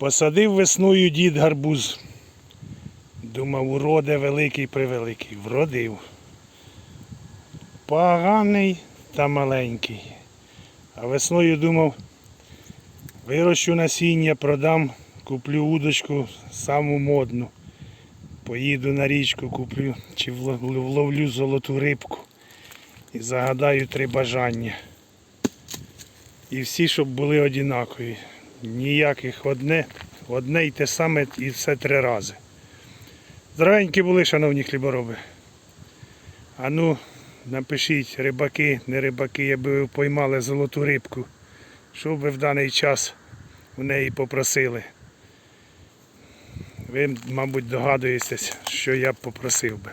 Посадив весною дід гарбуз. Думав, уроде великий превеликий. Вродив. Поганий та маленький. А весною думав, вирощу насіння, продам, куплю удочку саму модну. Поїду на річку, куплю чи вловлю золоту рибку і загадаю три бажання. І всі, щоб були однакові. Ніяких одне, одне й те саме і все три рази. Здравенькі були, шановні хлібороби. А ну, напишіть, рибаки, не рибаки, якби ви поймали золоту рибку. Що б ви в даний час у неї попросили? Ви, мабуть, догадуєтесь, що я б попросив би.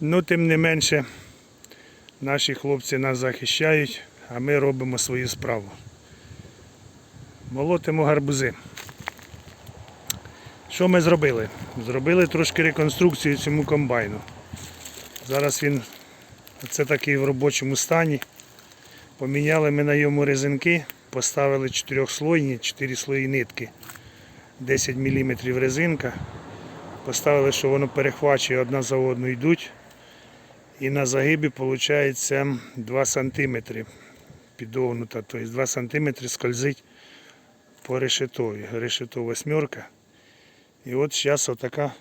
Ну, тим не менше, наші хлопці нас захищають, а ми робимо свою справу. Молотимо гарбузи. Що ми зробили? Зробили трошки реконструкцію цьому комбайну. Зараз він це такий в робочому стані. Поміняли ми на йому резинки, поставили чотирьохслойні, 4 слої нитки. 10 мм резинка. Поставили, що воно перехвачує одна за одну йдуть. І на загибі виходить 2 см підогнута, тобто 2 см скользить по решетові. Решето восьмерка. І от зараз отака,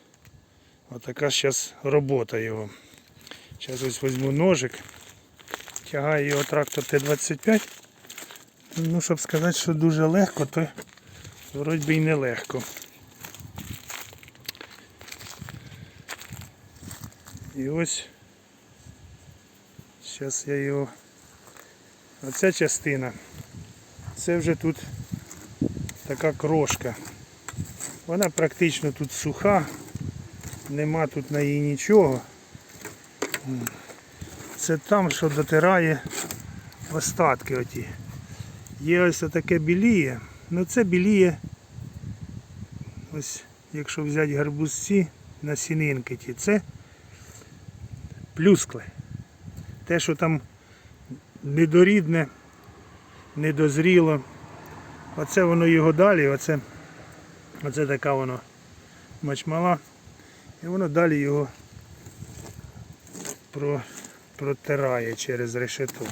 отака зараз робота його. Зараз ось візьму ножик, тягаю його трактор Т-25. Ну, щоб сказати, що дуже легко, то вроді би і не легко. І ось зараз я його. Оця частина. Це вже тут така крошка. Вона практично тут суха, нема тут на її нічого. Це там, що дотирає остатки оті. Є ось таке біліє. Ну це біліє, ось якщо взяти гарбузці на сінинки ті, це плюскле. Те, що там недорідне, недозріло. Оце воно його далі, оце, оце така воно мачмала. І воно далі його про, протирає через решету.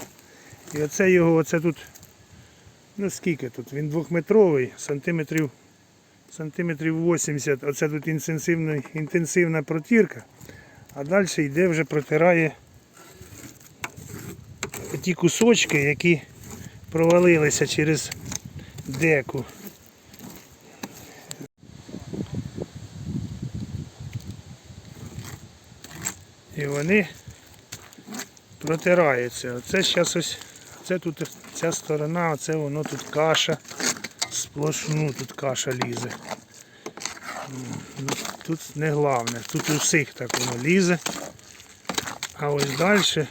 І оце його, оце тут, ну скільки тут? Він двохметровий, сантиметрів, сантиметрів 80. Оце тут інтенсивна, інтенсивна протірка. А далі йде вже протирає ті кусочки, які провалилися через деку. І вони протираються. Оце зараз ось, це тут ця сторона, оце воно тут каша. Сплошну тут каша лізе. Ну, Тут не головне, тут у всіх так воно лізе. А ось далі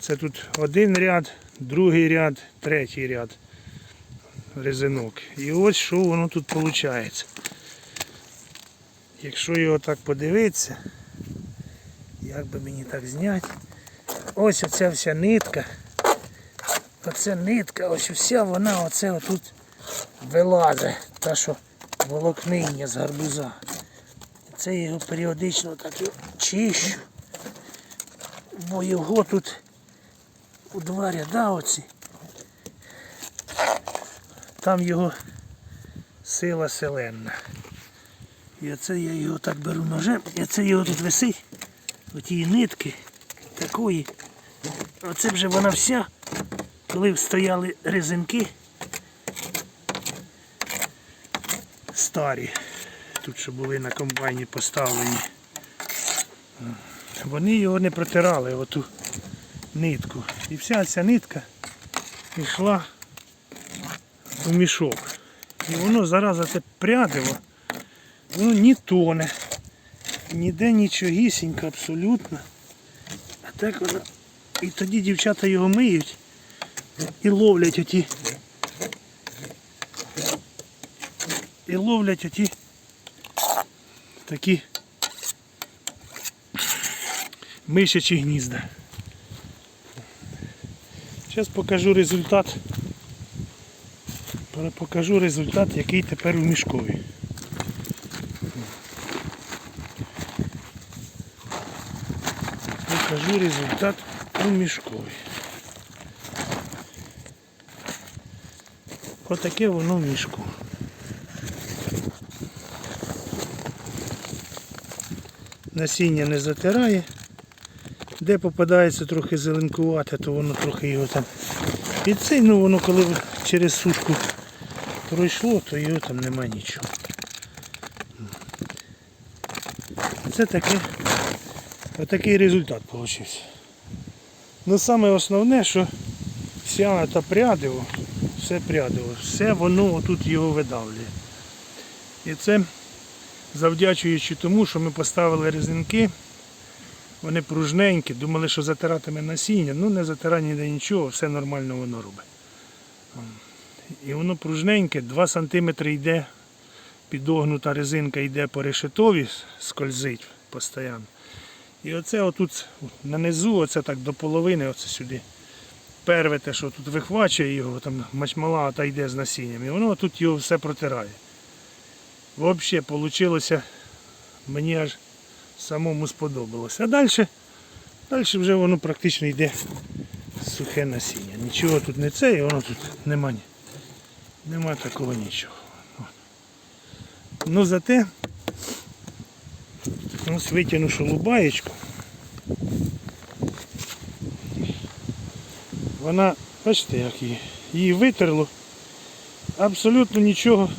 це тут один ряд, другий ряд, третій ряд резинок. І ось що воно тут виходить. Якщо його так подивитися, як би мені так зняти, ось оця вся нитка, оця нитка, ось вся вона оце отут вилазить, та що волокниння з гарбуза. Це його періодично так чищу, бо його тут у два ряда оці. Там його сила селенна. І оце я його так беру ножем, і оце його тут висить, оті нитки такої. Оце вже вона вся, коли стояли резинки старі, тут що були на комбайні поставлені. Вони його не протирали, оту нитку. І вся ця нитка йшла у мішок. І воно зараза це прядиво, воно ні тоне, ніде нічогісінько абсолютно. А так воно. І тоді дівчата його миють і ловлять оті. І ловлять оті такі мишачі гнізда. Зараз покажу результат Покажу результат, який тепер у мішкові. Покажу результат у мішкові. Отаке воно в мішку. Насіння не затирає. Де попадається трохи зеленкувате, то воно трохи його там. І ну воно коли через сушку пройшло, то його там нема нічого. Це таке, отакий результат вийшов. Ну саме основне, що вся та прядиво, все прядиво, все воно отут його видавлює. І це завдячуючи тому, що ми поставили резинки, вони пружненькі, думали, що затиратиме насіння, ну не затирає ніде нічого, все нормально воно робить. І воно пружненьке, 2 см йде, підогнута резинка йде по решетові, скользить постійно. І оце отут на низу, оце так до половини, оце сюди. Перве те, що тут вихвачує його, там мачмала та йде з насінням, і воно тут його все протирає. Взагалі вийшло, мені аж самому сподобалось. А далі, далі вже воно практично йде сухе насіння. Нічого тут не це, і воно тут нема, ні- нема такого нічого. Ну зате ось витягну шолубаєчку. Вона, бачите, як її, її витерло, абсолютно нічого,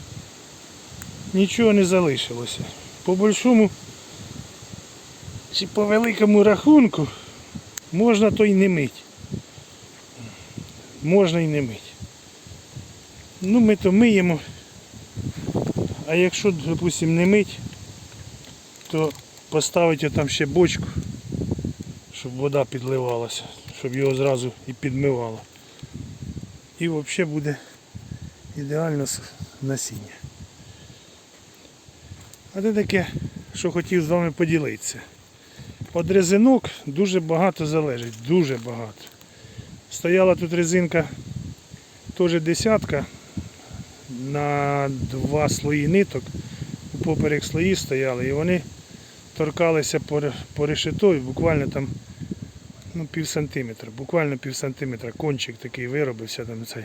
нічого не залишилося. По большому чи по великому рахунку можна то й не мить. Можна і не мить. Ну ми то миємо. А якщо, допустимо, не мить, то поставити там ще бочку, щоб вода підливалася, щоб його зразу і підмивало. І взагалі буде ідеально насіння. А це таке, що хотів з вами поділитися. От резинок дуже багато залежить, дуже багато. Стояла тут резинка теж десятка на два слої ниток. Поперек слої стояли і вони торкалися по, по решетові буквально там ну, пів сантиметра, буквально пів сантиметра, кончик такий виробився там цей.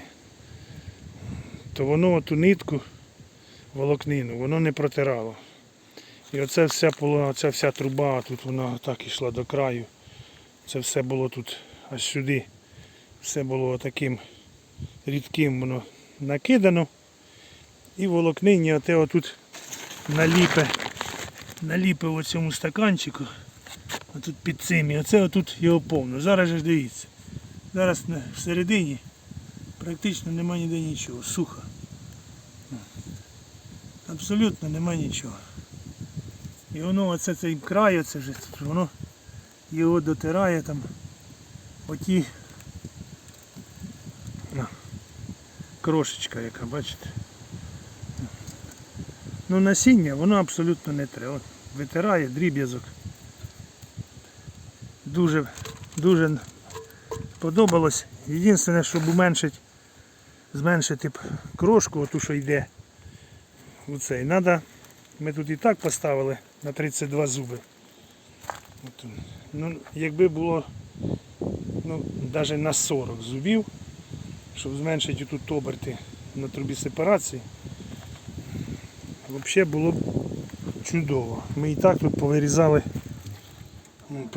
То воно ту нитку волокнину, воно не протирало. І оце вся, оця вся труба, тут вона так йшла до краю. Це все було тут аж сюди. Все було таким рідким воно накидано. І волокнині оте отут наліпе, наліпе в цьому стаканчику. Отут під цим. І оце отут його повно. Зараз же дивіться. Зараз всередині практично нема ніде нічого. Сухо. Абсолютно нема нічого. І воно оце цей край, оце вже воно його дотирає там оті крошечка яка, бачите. Ну насіння воно абсолютно не треба. Витирає дріб'язок. Дуже, дуже сподобалось. Єдине, щоб уменшити, зменшити крошку, оту, що йде. Оцей. Надо, ми тут і так поставили на 32 зуби. От, ну, якби було ну, навіть на 40 зубів, щоб зменшити тут оберти на трубі сепарації, взагалі було б чудово. Ми і так тут повирізали, ну,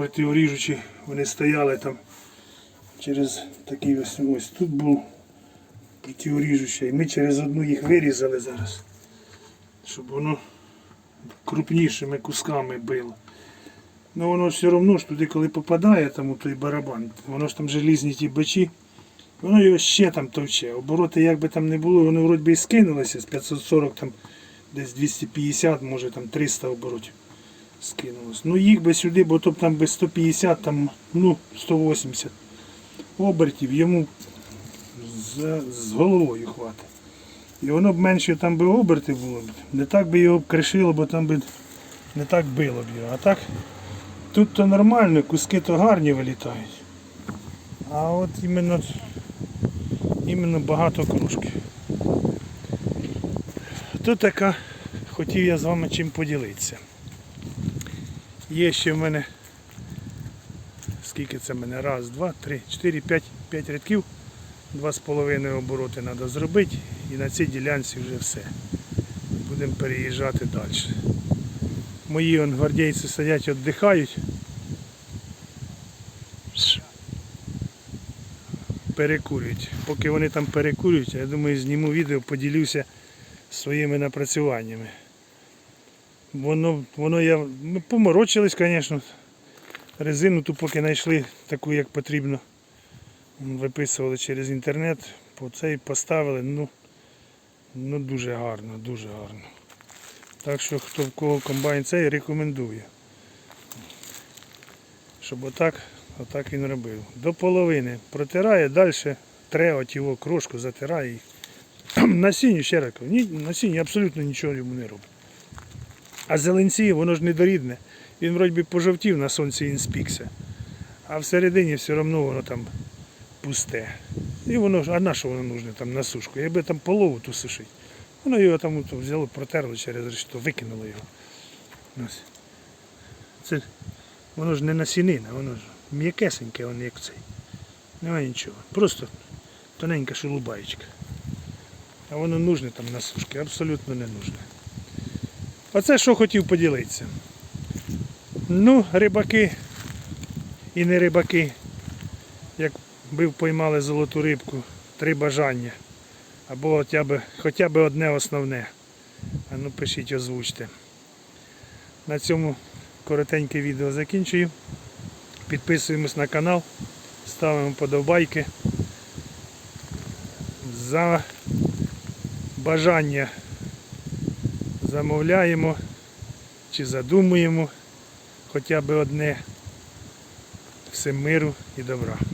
вони стояли там через такий ось, ось тут був противоріжучий. Ми через одну їх вирізали зараз, щоб воно крупнішими кусками било. Ну воно все одно ж туди, коли попадає там у той барабан, воно ж там желізні ті бичі, воно його ще там товче. Обороти як би там не було, воно вроді і скинулося з 540 там десь 250, може там 300 оборотів скинулось. Ну їх би сюди, бо то б там би 150, там, ну 180 обертів йому з, з головою хватить. І воно б менше там би оберти було б. Не так би його б кришило, бо там би не так било б його. А так тут то нормально, куски то гарні вилітають. А от іменно, іменно багато кружки. То така, хотів я з вами чим поділитися. Є ще в мене, скільки це в мене? Раз, два, три, чотири, п'ять, п'ять рядків. Два з половиною обороти треба зробити і на цій ділянці вже все. Будемо переїжджати далі. Мої он, гвардійці сидять, віддихають. Перекурюють. Поки вони там перекурюють, я думаю, зніму відео, поділюся своїми напрацюваннями. Воно, воно я. Ми поморочились, звісно. Резину ту поки знайшли таку, як потрібно. Виписували через інтернет, по цей поставили, ну, ну дуже гарно, дуже гарно. Так що хто в кого комбайн цей рекомендую. Щоб отак, отак він робив. До половини протирає, далі тре його крошку, затирає. і Насінню ще раз кажу, ні, насінню абсолютно нічого йому не робить. А зеленці, воно ж недорідне. Він вроді пожовтів на сонці він спікся. А всередині все одно воно там пусте. І воно ж, а на що воно нужне там на сушку? Якби там полову ту сушить. Воно його там взяло, протерло через решето, викинуло його. Ось. Це, воно ж не насінина, воно ж м'якесеньке, воно як цей. Немає нічого. Просто тоненька шелубаєчка. А воно нужне там на сушки, абсолютно не нужне. Оце що хотів поділитися. Ну, рибаки і не рибаки, як би поймали золоту рибку, три бажання. Або хоча б, хоча б одне основне. А ну пишіть, озвучте. На цьому коротеньке відео закінчую. Підписуємось на канал, ставимо подобайки. За бажання замовляємо чи задумуємо хоча б одне. Всім миру і добра.